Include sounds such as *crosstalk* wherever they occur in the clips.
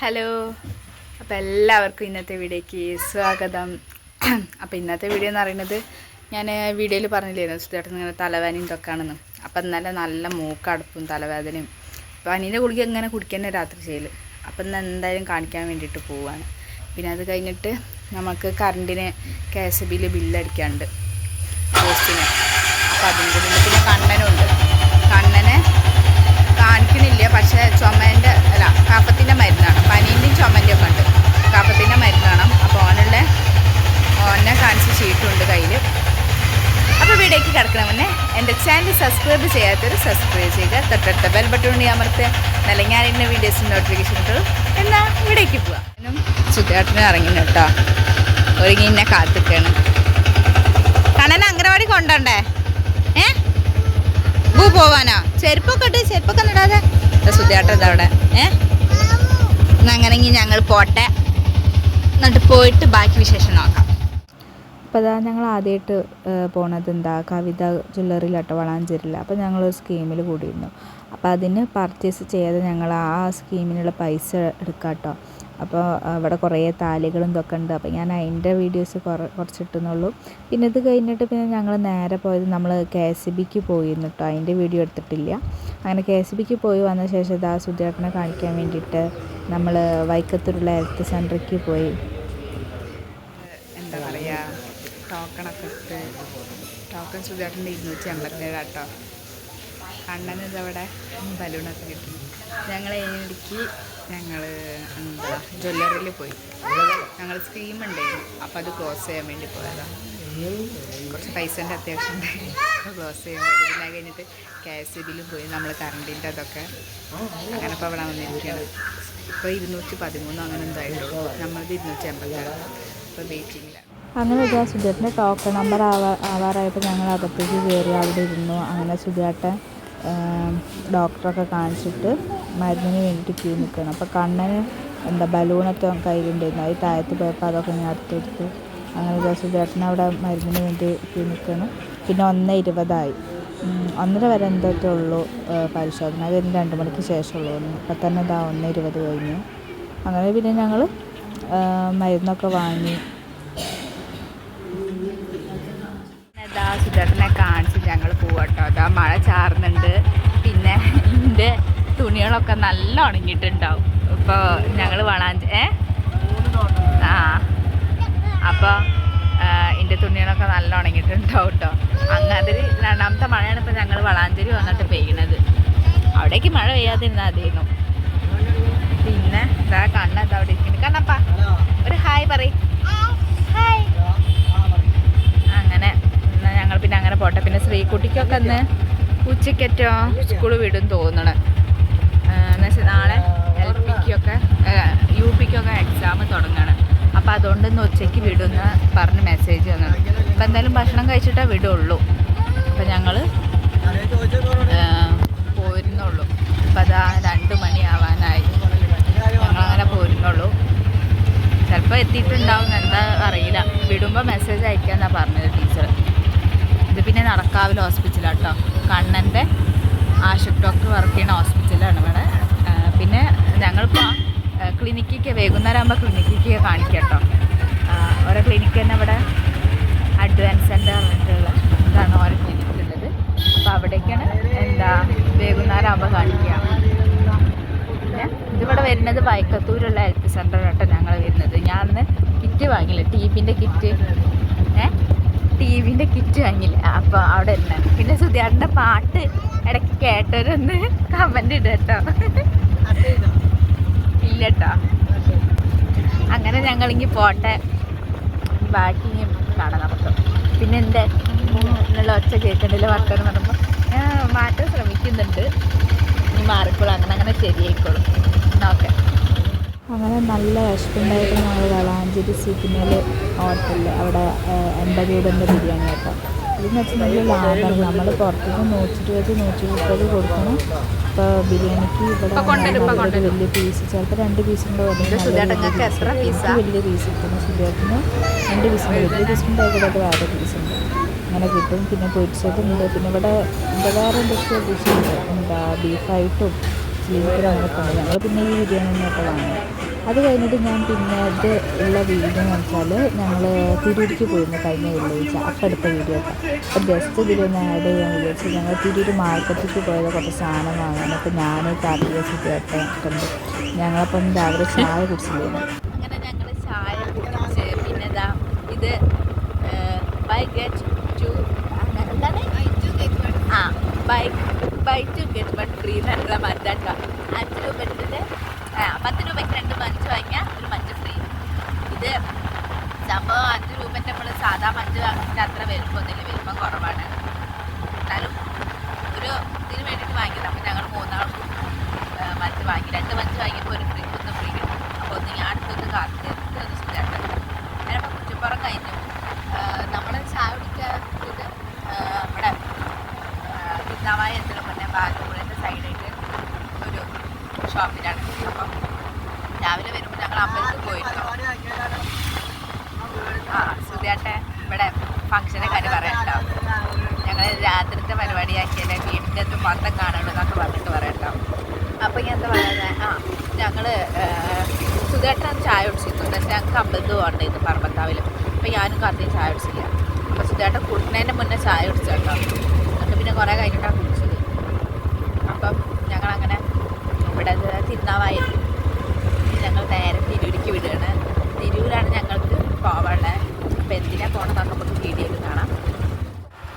Hello. അപ്പോൾ എല്ലാവർക്കും ഇന്നത്തെ വീഡിയോയ്ക്ക് സ്വാഗതം. അപ്പോൾ ഇന്നത്തെ വീഡിയോ എന്ന് പറയുന്നത് ഞാൻ വീഡിയോയിൽ പറഞ്ഞില്ലായിരുന്നു സുധേട്ടൻ ഇങ്ങനെ തലവേദനയും ഇതൊക്കെയാണെന്ന്. അപ്പം ഇന്നലെ നല്ല മൂക്കടുപ്പും തലവേദനയും. അപ്പോൾ അനീന്റെ ഗുളിക എങ്ങനെ കുടിക്കാൻ രാത്രി ചെയ്യൽ അപ്പം ഇന്ന് എന്തായാലും കാണിക്കാൻ വേണ്ടിയിട്ട് പോവുകയാണ് പിന്നെ അത് കഴിഞ്ഞിട്ട് നമുക്ക് കറണ്ടിന് കെ എസ് ബിയിൽ ബില്ലടിക്കാനുണ്ട്. പോസ്റ്റിന് അപ്പോൾ അതും കൂടി ഉണ്ട്. പിന്നെ കണ്ണനുണ്ട്. കണ്ണനെ കാണിക്കണില്ല പക്ഷേ ചുമേന്റെ അല്ല കഫത്തിന്റെ മരുന്നാണ്. പനീന്റെയും ചുമന്റെ ഒക്കെ ഉണ്ട്. കഫത്തിന്റെ മരുന്നാണ്. അപ്പോൾ ഓനുള്ള ഓനെ കാണിച്ച് ചീട്ടുണ്ട് കയ്യിൽ. അപ്പോൾ വീടേക്ക് കിടക്കണം മുന്നേ എന്റെ ചാനൽ സബ്സ്ക്രൈബ് ചെയ്യാത്തവർ സബ്സ്ക്രൈബ് ചെയ്യുക. തൊട്ടടുത്ത ബെൽ ബട്ടൺ അമർത്തുക. നല്ല ഞാൻ എന്റെ വീഡിയോസിന്റെ നോട്ടിഫിക്കേഷൻ കിട്ടും എന്നാൽ വീടേക്ക് പോവാം ചുറ്റാട്ടിന് ഇറങ്ങി കേട്ടോ. ഒരുങ്ങി എന്നെ കാത്തിക്കണം കണ്ണനെ അംഗനവാടി കൊണ്ടോണ്ടേ? ഏ? ഭൂ പോവാനോ? ചെരുപ്പൊക്കെ ഇട്ട് ചെരുപ്പൊക്കെ ഒന്നും ഇടാതെ സുധിയാട്ടം ഇതവിടെ അവിടെ. ഏ? എന്നാ അങ്ങനെങ്കിൽ ഞങ്ങൾ പോട്ടെ. എന്നിട്ട് പോയിട്ട് ബാക്കി വിശേഷം നോക്കാം. അപ്പോൾ അതാ ഞങ്ങൾ ആദ്യമായിട്ട് പോണത് എന്താ? കവിത ജ്വല്ലറിയിലാട്ടോ വളാഞ്ചേരിയിൽ അപ്പോൾ ഞങ്ങൾ സ്കീമിൽ കൂടിയിരുന്നു. അപ്പോൾ അതിന് പർച്ചേസ് ചെയ്യാതെ ഞങ്ങൾ ആ സ്കീമിനുള്ള പൈസ എടുക്കാം കേട്ടോ അപ്പോൾ അവിടെ കുറേ താലികളും ഇതൊക്കെ ഉണ്ട്. അപ്പോൾ ഞാൻ അതിന്റെ വീഡിയോസ് കുറ കുറച്ചിട്ടുന്നുള്ളൂ. പിന്നെ ഇത് കഴിഞ്ഞിട്ട് പിന്നെ ഞങ്ങൾ നേരെ പോയത് നമ്മൾ കെ എസ് ബിക്ക് പോയിരുന്നു കേട്ടോ അതിന്റെ വീഡിയോ എടുത്തിട്ടില്ല. അങ്ങനെ കെ എസ് ബിക്ക് പോയി വന്ന ശേഷം ഇതാ സുധേട്ടനെ കാണിക്കാൻ വേണ്ടിയിട്ട് നമ്മൾ വൈക്കത്തൂരുള്ള ഹെൽത്ത് സെന്ററിലേക്ക് പോയി. എന്താ പറയുക ടോക്കണൊക്കെ ടോക്കൺ സുധിയാട്ടന്റെ ഇരുന്നൂറ്റി അമ്പത്തേഴ് കേട്ടോ കണ്ണന് ഇതവിടെ ബലൂണൊക്കെ കിട്ടി. ഞങ്ങൾ ഇതിനിടയ്ക്ക് ഞങ്ങൾ എന്താ ജ്വല്ലറിയിൽ പോയി. ഞങ്ങൾ സ്കീം ഉണ്ടായിരുന്നു. അപ്പോൾ അത് ക്ലോസ് ചെയ്യാൻ വേണ്ടി പോയതാണ് കുറച്ച് പൈസേന്റെ അത്യാവശ്യം ഉണ്ടായിരുന്നു. ക്ലോസ് ചെയ്യാൻ വേണ്ടി. പിന്നെ കഴിഞ്ഞിട്ട് കെ എസ് ബിയിലും പോയി. നമ്മൾ കറണ്ടിന്റെ അതൊക്കെ അങ്ങനെ ഇപ്പോൾ അവിടെ വന്നിരിക്കുകയാണ് ഇപ്പോൾ ഇരുന്നൂറ്റി പതിമൂന്ന് അങ്ങനെ എന്തായിട്ടുള്ളൂ നമ്മളത് ഇരുന്നൂറ്റി അമ്പത്താറ്. ഇപ്പോൾ വെയിറ്റിംഗിലാണ് അങ്ങനെ ഇതാ സുജേട്ടന്റെ ടോക്കൺ നമ്പർ ആവാ ആവാറായപ്പോൾ ഞങ്ങൾ അകത്തേക്ക് കയറി അവിടെ ഇരുന്നു. അങ്ങനെ സുജേട്ടൻ ഡോക്ടറൊക്കെ കാണിച്ചിട്ട് മരുന്നിന് വേണ്ടിയിട്ട് ക്യൂ നിൽക്കണം അപ്പോൾ കണ്ണന് എന്താ ബലൂണൊക്കെ കയ്യിലുണ്ടായിരുന്നു. അത് താഴത്ത് പോയപ്പോൾ അതൊക്കെ ഞാൻ അടുത്തെടുത്തു. അങ്ങനെ ദിവസം സുധേട്ടൻ അവിടെ മരുന്നിന് വേണ്ടി ക്യൂ നിൽക്കണം പിന്നെ ഒന്ന് ഇരുപതായി. ഒന്നര വരെ എന്തൊക്കെ ഉള്ളൂ പരിശോധന. അത് കഴിഞ്ഞ് രണ്ട് മണിക്ക് ശേഷമുള്ളൂ. ഇപ്പം തന്നെ ഇതാ ഒന്ന് ഇരുപത് കഴിഞ്ഞു. അങ്ങനെ പിന്നെ ഞങ്ങൾ മരുന്നൊക്കെ വാങ്ങി. ഇതാ സുധേട്ടനെ കാണിച്ച് ഞങ്ങൾ പോവാട്ടോ. അതാ മഴ ചാറുന്നുണ്ട്. പിന്നെ എന്റെ തുണികളൊക്കെ നല്ല ഉണങ്ങിയിട്ടുണ്ടാവും. ഇപ്പോൾ ഞങ്ങൾ വളാഞ്ച് ഏ? ആ. അപ്പോൾ എന്റെ തുണികളൊക്കെ നല്ല ഉണങ്ങിയിട്ടുണ്ടാവും കേട്ടോ അങ്ങനത്തെ രണ്ടാമത്തെ മഴയാണ് ഇപ്പോൾ ഞങ്ങൾ വളാഞ്ചേരി വന്നിട്ട് പെയ്യണത്. അവിടേക്ക് മഴ പെയ്യാതിരുന്നാൽ മതിയായിരുന്നു. പിന്നെ ഇതാ കണ്ണ എന്താ അവിടെ ഇരിക്കുന്നത് കണ്ണപ്പാ ഒരു ഹായ് പറയും. ഹായ് അങ്ങനെ എന്നാ ഞങ്ങൾ പിന്നെ അങ്ങനെ പോട്ടെ. പിന്നെ ശ്രീകുട്ടിക്കൊക്കെ ഒന്ന് ഉച്ചക്കറ്റോ സ്കൂൾ വിടും തോന്നണ. നാളെ എൽ പിക്കൊക്കെ യു പിക്കൊക്കെ എക്സാം തുടങ്ങണം. അപ്പോൾ അതുകൊണ്ട് ഇന്ന് ഉച്ചയ്ക്ക് വിടുമെന്ന് പറഞ്ഞ് മെസ്സേജ് തന്നു അപ്പം എന്തായാലും ഭക്ഷണം കഴിച്ചിട്ടേ വിടുള്ളൂ. അപ്പം ഞങ്ങൾ പോരുന്നുള്ളൂ. അപ്പം അതാ രണ്ട് മണിയാവാനായി. ഞങ്ങളങ്ങനെ പോരുന്നുള്ളൂ. ചിലപ്പോൾ എത്തിയിട്ടുണ്ടാവും എന്താ അറിയില്ല. വിടുമ്പോൾ മെസ്സേജ് അയക്കാന്നാണ് പറഞ്ഞത് ടീച്ചർ ഇത് പിന്നെ നടക്കാവിൽ ഹോസ്പിറ്റലാണ് കേട്ടോ കണ്ണന്റെ ആശുപത്രി ഡോക്ടർ വർക്ക് ചെയ്യുന്ന ഹോസ്പിറ്റലാണ് ഇവിടെ. ഞങ്ങളിപ്പോൾ ക്ലിനിക്കൊക്കെ വൈകുന്നേരം ആകുമ്പോൾ ക്ലിനിക്കൊക്കെ കാണിക്കട്ടോ. കേട്ടോ ഓരോ ക്ലിനിക്ക് തന്നെ ഇവിടെ അഡ്വാൻസ് സെന്റർ പറഞ്ഞിട്ടുള്ള ഇതാണ് ഓരോ ക്ലിനിക്ക് ഉള്ളത്. അപ്പോൾ അവിടേക്കാണ് എന്താ വൈകുന്നേരം ആകുമ്പോൾ കാണിക്കുക പിന്നെ ഇതിവിടെ വരുന്നത് വൈക്കത്തൂരുള്ള ഹെൽത്ത് സെന്റർ കേട്ടോ ഞങ്ങൾ വരുന്നത്. ഞാൻ അന്ന് കിറ്റ് വാങ്ങില്ല ടി വിന്റെ കിറ്റ് ഏ ടി വിന്റെ കിറ്റ് വാങ്ങില്ല അപ്പോൾ അവിടെ ഇരുന്നത് പിന്നെ സുധിയാറിന്റെ പാട്ട് ഇടയ്ക്ക് കേട്ടവരൊന്ന് കമന്റ് ഇടട്ടോ. ഇല്ല കേട്ടോ അങ്ങനെ ഞങ്ങളിങ്ങി പോട്ടെ. ബാക്കി ഇനി നമുക്ക്. പിന്നെ എന്റെ എന്നുള്ള ഒച്ച കേൾക്കണ്ടല്ലോ വർത്തമാനം പറയുമ്പോൾ ഞാൻ മാറ്റാൻ ശ്രമിക്കുന്നുണ്ട്. ഇനി മാറിക്കോളും. അങ്ങനെ അങ്ങനെ ശരിയായിക്കോളും. നോക്കെ അങ്ങനെ നല്ല വിശപ്പുണ്ടായിട്ട് ഞങ്ങൾ വളാഞ്ചേരി സിഗ്നൽ ഹോട്ടലിൽ അവിടെ എൺപത് രൂപന്റെ ബിരിയാണി കേട്ടോ ഇതെന്ന് വെച്ചിട്ടുണ്ടെങ്കിൽ ലാഭം നമ്മൾ പുറത്തുനിന്ന് നൂറ്റി ഇരുപത് നൂറ്റി മുപ്പത് കൊടുക്കണം. ഇപ്പോൾ ബിരിയാണിക്ക് ഇവിടെ. വലിയ പീസ് ചിലപ്പോൾ രണ്ട് പീസാ? വലിയ പീസ് കിട്ടുന്നു സുധേട്ടന്. രണ്ട് പീസുണ്ട് വലിയ പീസിന്റെ ഇവിടെ വേറെ പീസുണ്ട് അങ്ങനെ കിട്ടും. പിന്നെ പൊരിച്ചതുണ്ട് പിന്നെ ഇവിടെ ഇവിടെ വേറെ എന്തൊക്കെയോ ഡിഷുണ്ട് എന്താ ബീഫായിട്ടും ചില്ലി അങ്ങനെയൊക്കെ ഉണ്ട്. ഞങ്ങൾ പിന്നെ ഈ ബിരിയാണി തന്നെയൊക്കെ വാങ്ങും. അത് കഴിഞ്ഞിട്ട് ഞാൻ പിന്നെ ഇത് ഉള്ള വീഡിയോ എന്ന് വെച്ചാൽ ഞങ്ങൾ തിരൂരിക്ക് പോയിരുന്നു കഴിഞ്ഞ വെള്ളിയാഴ്ച അപ്പം എടുത്ത വീഡിയോ ഒക്കെ അപ്പം ജസ്റ്റ് ഇതിലൊന്ന് ആഡ് ചെയ്യാൻ വിചാരിച്ചു ഞങ്ങൾ തിരൂർ മാർക്കറ്റിൽ പോയത് കുറച്ച് സാധനം വാങ്ങാൻ. അപ്പം ഞാൻ കാർത്തിക വെച്ചിട്ട് കണ്ട്. ഞങ്ങളപ്പം രാവിലെ ചായ കുടിച്ചിരുന്നു അങ്ങനെ ഞങ്ങൾ ചായ കുടിച്ച് പിന്നെ ഇതാ ബൈ ഗെറ്റ് ടു ആ buy buy two get one free എന്നുള്ള മറ്റാക്കാം അഞ്ച് രൂപ പത്ത് രൂപയ്ക്ക് രണ്ട് മഞ്ച് വാങ്ങിയാൽ ഒരു മഞ്ച് ഫ്രീ. ഇത് സംഭവം അഞ്ച് രൂപന്റെ നമ്മൾ സാധാ മഞ്ച് വാങ്ങിച്ചിട്ട് അത്ര വരുമ്പോൾ വരുമ്പോന്നില്ല വരുമ്പം കുറവാണ്. എന്നാലും ഒരു ഇതിന് വേണ്ടിയിട്ട് വാങ്ങിയത്. അപ്പോൾ ഞങ്ങൾ മൂന്നാൾക്കും മഞ്ച് വാങ്ങി. രണ്ട് മഞ്ച് വാങ്ങിയപ്പോൾ ഒരു ഫ്രീ ഒന്ന് ഫ്രീ കിട്ടും. അപ്പോൾ ഒന്ന് ഞാൻ അടുത്തൊന്ന് കാത്ത് ഒന്ന് സുഖമായിട്ട് ഞാനപ്പോൾ കുറ്റിപ്പുറം കഴിഞ്ഞു. നമ്മൾ ചായ കുടിക്കാൻ നമ്മുടെ തിരുനാവായ എന്തെങ്കിലും മുന്നേ ബാലപുഴന്റെ സൈഡായിട്ട് ഷോപ്പിലാണ്. അപ്പം രാവിലെ വരുമ്പോൾ ഞങ്ങൾ അമ്പലത്തിൽ പോയിരുന്നു. ആ സുധിയാട്ടെ ഇവിടെ ഫംഗ്ഷനെ കാര്യം പറയട്ടോ ഞങ്ങൾ രാത്രിത്തെ പരിപാടിയാക്കിയാൽ വീടിന്റെ അടുത്ത് മൊത്തം കാണുള്ളൂ എന്നൊക്കെ പറഞ്ഞിട്ട് പറയട്ടോ അപ്പം ഞാൻ പറയുന്നത് ആ ഞങ്ങൾ സുധേട്ടൻ ചായ കുടിച്ചിരുന്നു വെച്ചാൽ ഞങ്ങൾക്ക് അമ്പലത്തിൽ പോകണ്ടായിരുന്നു പറമ്പത്താവിൽ അപ്പം ഞാനും കറിയും ചായ കുടിച്ചില്ല. അപ്പം സുധേട്ടൻ കുടിക്കുന്നതിന്റെ മുന്നേ ചായ കുടിച്ചു കേട്ടോ. എന്നിട്ട് പിന്നെ കുറേ കഴിഞ്ഞിട്ടാണ് കുടിച്ചത്. അപ്പം ഞങ്ങളങ്ങനെ ഇവിടെ തിരുനാവായിരുന്നു ഞങ്ങൾ നേരെ തിരൂരിക്ക് വിടുകയാണ്. തിരൂരാണ് ഞങ്ങൾക്ക് പോവാനുള്ളത്. അപ്പോൾ എന്തിനാണ് പോകണമെന്നൊക്കെ നമുക്ക് വീഡിയോയിൽ കാണാം.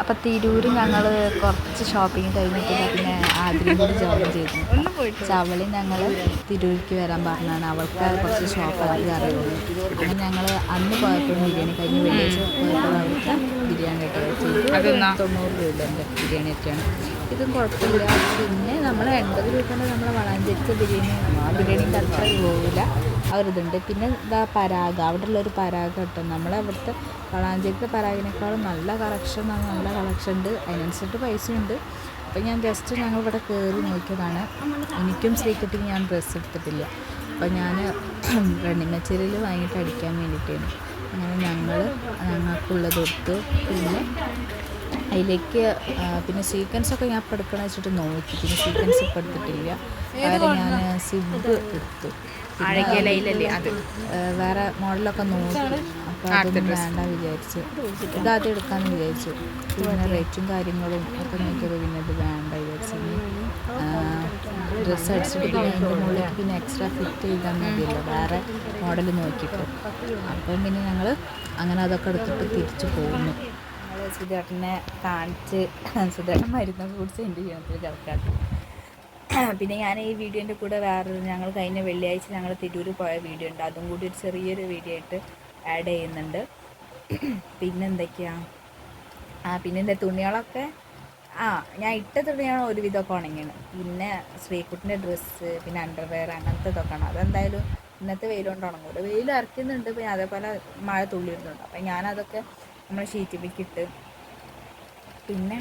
അപ്പം തിരൂർ ഞങ്ങൾ കുറച്ച് ഷോപ്പിംഗ് കഴിഞ്ഞിട്ട് പിന്നെ ആദ്യം കൂടി ജോയിൻ ചെയ്തു. ചവളി ഞങ്ങൾ തിരൂരിക്ക് വരാൻ പറഞ്ഞാണ് അവൾക്ക് കുറച്ച് ഷോപ്പ് അവർക്ക് അറിയുള്ളൂ. അങ്ങനെ ഞങ്ങൾ അന്ന് പോയപ്പോൾ ബിരിയാണി കഴിഞ്ഞ് വെള്ളിയാഴ്ച പോയപ്പോൾ അവൾക്ക് ബിരിയാണി? ഒക്കെ തൊണ്ണൂറ് രൂപേന്റെ ബിരിയാണി ഒക്കെയാണ്. ഇതും കുഴപ്പമില്ല. പിന്നെ നമ്മൾ എൺപത് രൂപേന്റെ നമ്മൾ വളാഞ്ചരിച്ച ബിരിയാണി ആ ബിരിയാണീന്റെ അത്ര ഒരു അവരിതുണ്ട്. പിന്നെ ഇതാ പരാഗ. അവിടെ ഉള്ളൊരു പരാഗ കിട്ടും. നമ്മളെ അവിടുത്തെ വളാഞ്ചേരിത്തെ പരാഗിനേക്കാളും നല്ല കളക്ഷൻ നല്ല കളക്ഷൻ ഉണ്ട്. അതിനനുസരിച്ച് പൈസയുണ്ട് അപ്പോൾ ഞാൻ ജസ്റ്റ് ഞങ്ങൾ ഇവിടെ കയറി നോക്കിയതാണ്. എനിക്കും ശ്രീക്കുട്ടിക്ക് ഞാൻ ഡ്രസ്സ് എടുത്തിട്ടില്ല. അപ്പോൾ ഞാൻ റണ്ണിമച്ചേരിയിൽ വാങ്ങിയിട്ട് അടിക്കാൻ വേണ്ടിയിട്ടാണ്. അങ്ങനെ ഞങ്ങൾ ഞങ്ങൾക്കുള്ളത് എടുത്തു പിന്നെ അതിലേക്ക് പിന്നെ സീക്വൻസ് ഒക്കെ ഞാൻ ഇപ്പോൾ എടുക്കണമെന്ന് വെച്ചിട്ട് നോക്കി. പിന്നെ സീക്വൻസ് ഇപ്പോൾ എടുത്തിട്ടില്ല. അതായത് ഞാൻ സിബ് എടുത്തു. പിന്നെ അഴകിയ അത്. വേറെ മോഡലൊക്കെ നോക്കി. അപ്പോൾ അതൊന്നും വേണ്ട വിചാരിച്ചു. ഇതാദ്യം എടുക്കാമെന്ന് വിചാരിച്ചു. പിന്നെ റേറ്റും കാര്യങ്ങളും ഒക്കെ നോക്കിയപ്പോൾ പിന്നെ ഇത് വേണ്ട വിചാരിച്ചു. ഡ്രസ്സ് അടിച്ചിട്ട് പിന്നെ അതിന്റെ മുകളിലേക്ക് പിന്നെ എക്സ്ട്രാ ഫിറ്റ് ചെയ്താൽ മതിയല്ലോ. വേറെ മോഡൽ നോക്കിയിട്ട് അപ്പം പിന്നെ ഞങ്ങൾ അങ്ങനെ അതൊക്കെ എടുത്തിട്ട് തിരിച്ചു പോകുന്നു. സുധേട്ടനെ കാണിച്ച് സുധേട്ടൻ മരുന്നൊക്കെ കുടിച്ച് എന്റെ ജീവിതത്തിൽ കിടക്കാട്ട് *clears throat* പിന്നെ ഞാൻ ഈ വീഡിയോന്റെ കൂടെ വേറൊരു ഞങ്ങൾ കഴിഞ്ഞ വെള്ളിയാഴ്ച ഞങ്ങൾ തിരൂർ പോയ വീഡിയോ ഉണ്ട്. അതും കൂടി ഒരു ചെറിയൊരു വീഡിയോ ആയിട്ട് ആഡ് ചെയ്യുന്നുണ്ട്. *clears throat* പിന്നെ എന്തൊക്കെയാണ് ആ പിന്നെ എന്റെ തുണികളൊക്കെ? ആ ഞാൻ ഇട്ട തുണിയാണ് ഒരുവിധമൊക്കെ ഉണങ്ങിയാണ് പിന്നെ ശ്രീകുട്ടിന്റെ ഡ്രസ്സ് പിന്നെ അണ്ടർവെയർ അങ്ങനത്തെ ഇതൊക്കെയാണ് അതെന്തായാലും ഇന്നത്തെ വെയിൽ കൊണ്ട് ഉണങ്ങൂല വെയിൽ ഇറക്കുന്നുണ്ട് പിന്നെ അതേപോലെ മഴ തുള്ളി വരുന്നുണ്ട്. അപ്പം ഞാനതൊക്കെ നമ്മൾ ഷീറ്റ് വിൽക്കിട്ട് പിന്നെ.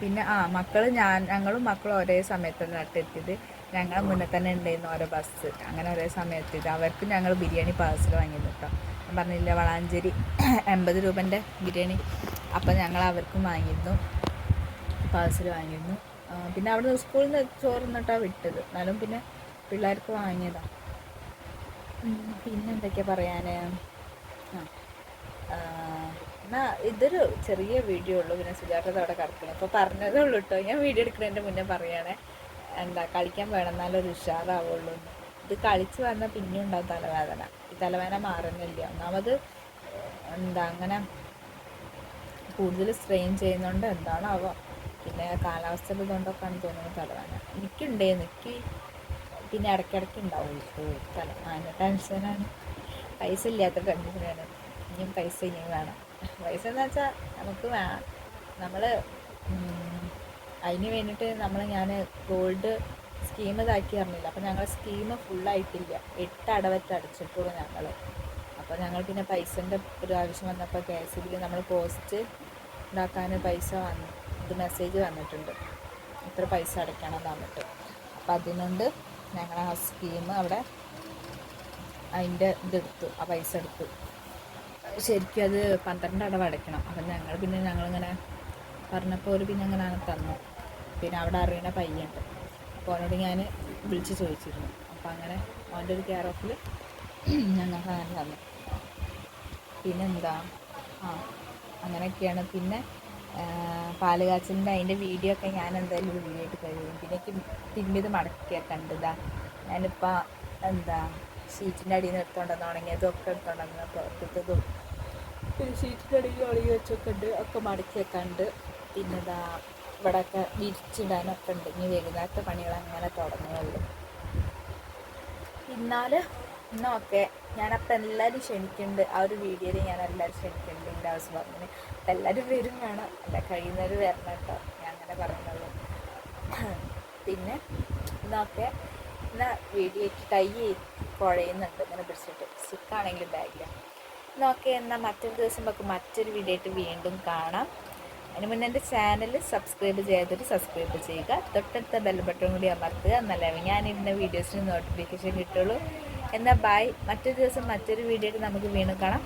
പിന്നെ ആ മക്കൾ ഞാൻ ഞങ്ങളും മക്കളും ഒരേ സമയത്ത് നട്ടെത്തിയത് ഞങ്ങളെ മുന്നേ തന്നെ ഉണ്ടായിരുന്നു ഓരോ ബസ് അങ്ങനെ ഒരേ സമയത്ത് ഇത് അവർക്ക് ഞങ്ങൾ ബിരിയാണി പാഴ്സൽ വാങ്ങിയത് കേട്ടോ ഞാൻ പറഞ്ഞില്ല വളാഞ്ചേരി *clears throat* എൺപത് രൂപന്റെ ബിരിയാണി. അപ്പം ഞങ്ങൾ അവർക്കും വാങ്ങിയിരുന്നു. പാഴ്സൽ വാങ്ങിയിരുന്നു. പിന്നെ അവിടെ സ്കൂളിൽ നിന്ന് ചോറ് നിന്നിട്ടാണ് വിട്ടത്. എന്നാലും പിന്നെ പിള്ളേർക്ക് വാങ്ങിയതാണ് പിന്നെ എന്തൊക്കെയാണ് പറയാൻ ആ ആ, എന്നാ ഇതൊരു ചെറിയ വീഡിയോ ഉള്ളൂ. പിന്നെ സുജാട്ടത് അവിടെ കിടക്കണം ഇപ്പോൾ പറഞ്ഞതേ ഉള്ളൂ കേട്ടോ ഞാൻ വീഡിയോ എടുക്കുന്നതിന്റെ മുന്നേ പറയുകയാണേ എന്താ കളിക്കാൻ വേണം എന്നാലൊരു ഉഷാറാവുള്ളൂ. ഇത് കളിച്ച് വന്നാൽ പിന്നെ ഉണ്ടാവും തലവേദന. ഈ തലവേദന മാറുന്നില്ല. ഒന്നാമത് എന്താ അങ്ങനെ കൂടുതൽ സ്ട്രെയിൻ ചെയ്യുന്നതുകൊണ്ട് എന്താണാവോ. പിന്നെ കാലാവസ്ഥ ഇതുകൊണ്ടൊക്കെയാണ് തോന്നുന്നത് തലവേദന. എനിക്കുണ്ടേന്ന്. എനിക്ക് പിന്നെ ഇടയ്ക്കിടയ്ക്ക് ഉണ്ടാവും തല അതിന്റെ ടെൻഷനാണ് പൈസ ഇല്ലാത്ത ടെൻഷനാണ് ഇനിയും പൈസ ഇനിയും വേണം. പൈസ എന്ന് വെച്ചാൽ നമുക്ക് നമ്മൾ അതിന് വേണ്ടിയിട്ട് നമ്മൾ ഞാൻ ഗോൾഡ് സ്കീം ഇതാക്കി പറഞ്ഞില്ല അപ്പോൾ ഞങ്ങൾ സ്കീം ഫുള്ളായിട്ടില്ല. എട്ട് അടവറ്റ് അടച്ചിട്ടുള്ളൂ ഞങ്ങൾ അപ്പോൾ ഞങ്ങൾ പിന്നെ പൈസന്റെ ഒരു ആവശ്യം വന്നപ്പോൾ കെ എസ് ബിയിൽ നമ്മൾ പോസ്റ്റ് ഉണ്ടാക്കാൻ പൈസ വന്നു ഇത് മെസ്സേജ് വന്നിട്ടുണ്ട്. ഇത്ര പൈസ അടയ്ക്കണം പറഞ്ഞിട്ട് അപ്പം അതിനുണ്ട് ഞങ്ങൾ ആ സ്കീം അവിടെ അതിന്റെ ഇതെടുത്തു ആ പൈസ എടുത്തു. ശരിക്കും അത് പന്ത്രണ്ട് അടവ് അടയ്ക്കണം. അപ്പം ഞങ്ങൾ പിന്നെ ഞങ്ങളിങ്ങനെ പറഞ്ഞപ്പോൾ ഒരു പിന്നെ അങ്ങനെ തന്നു. പിന്നെ അവിടെ അറിയണ പയ്യുണ്ട് അപ്പോൾ അവനോട് ഞാൻ വിളിച്ച് ചോദിച്ചിരുന്നു. അപ്പോൾ അപ്പം അങ്ങനെ അവന്റെ ഒരു കെയർ ഓഫിൽ ഞങ്ങൾക്ക് അങ്ങനെ തന്നു. പിന്നെന്താ ആ അങ്ങനെയൊക്കെയാണ്. പിന്നെ പാൽ കാച്ചലിന്റെ അതിന്റെ വീഡിയോ ഒക്കെ ഞാൻ എന്തായാലും വീഡിയോ ആയിട്ട് കഴിയും പിന്നെ എനിക്ക് തിരുമ്മിത് മടക്കിയൊക്കെ ഉണ്ട് ഞാനിപ്പോൾ എന്താ ഷീറ്റിന്റെ അടിയിൽ നിന്ന് എടുത്തോണ്ടെന്ന് ഉണങ്ങിയതൊക്കെ എടുത്തോണ്ടെന്ന് പുറത്തതും പിന്നെ അടിയിൽ ഉണങ്ങി വെച്ചൊക്കെ ഉണ്ട് ഒക്കെ മടക്കി വെക്കാണ്ട് പിന്നെ ഇതാ ഇവിടെയൊക്കെ വിരിച്ചിടാനൊക്കെ ഉണ്ട്. ഇനി വൈകുന്നേരത്തെ പണികൾ അങ്ങനെ തുടങ്ങുള്ളൂ പിന്നാൽ ഇന്നൊക്കെ ഞാനപ്പോൾ എല്ലാവരും ക്ഷണിക്കുന്നുണ്ട് ആ ഒരു വീഡിയോയിൽ ഞാൻ എല്ലാവരും ക്ഷണിക്കുന്നുണ്ട് എന്റെ ഹൗസ് വാമിന് അപ്പം എല്ലാവരും വരും വേണം അല്ല കഴിയുന്നവർ വരണം കേട്ടോ. ഞാൻ അങ്ങനെ പറയുന്നുള്ളൂ പിന്നെ ഇന്നൊക്കെ ഇന്ന് വീഡിയോ കൈ കുഴയുന്നുണ്ട് ഇങ്ങനെ പിടിച്ചിട്ട്. സ്റ്റിക്കാണെങ്കിലും ബാഗിലാണ് എന്നൊക്കെ എന്നാൽ മറ്റൊരു ദിവസം നമുക്ക് മറ്റൊരു വീഡിയോ ആയിട്ട് വീണ്ടും കാണാം. അതിന് മുന്നേ എന്റെ ചാനൽ സബ്സ്ക്രൈബ് ചെയ്യാത്തവർ സബ്സ്ക്രൈബ് ചെയ്യുക. തൊട്ടടുത്ത ബെൽ ബട്ടൺ കൂടി അമർത്തുക. എന്നല്ലേ ഞാനിടുന്ന വീഡിയോസിന് നോട്ടിഫിക്കേഷൻ കിട്ടുള്ളൂ. എന്നാൽ ബൈ മറ്റൊരു ദിവസം മറ്റൊരു വീഡിയോ നമുക്ക് വീണ്ടും കാണാം.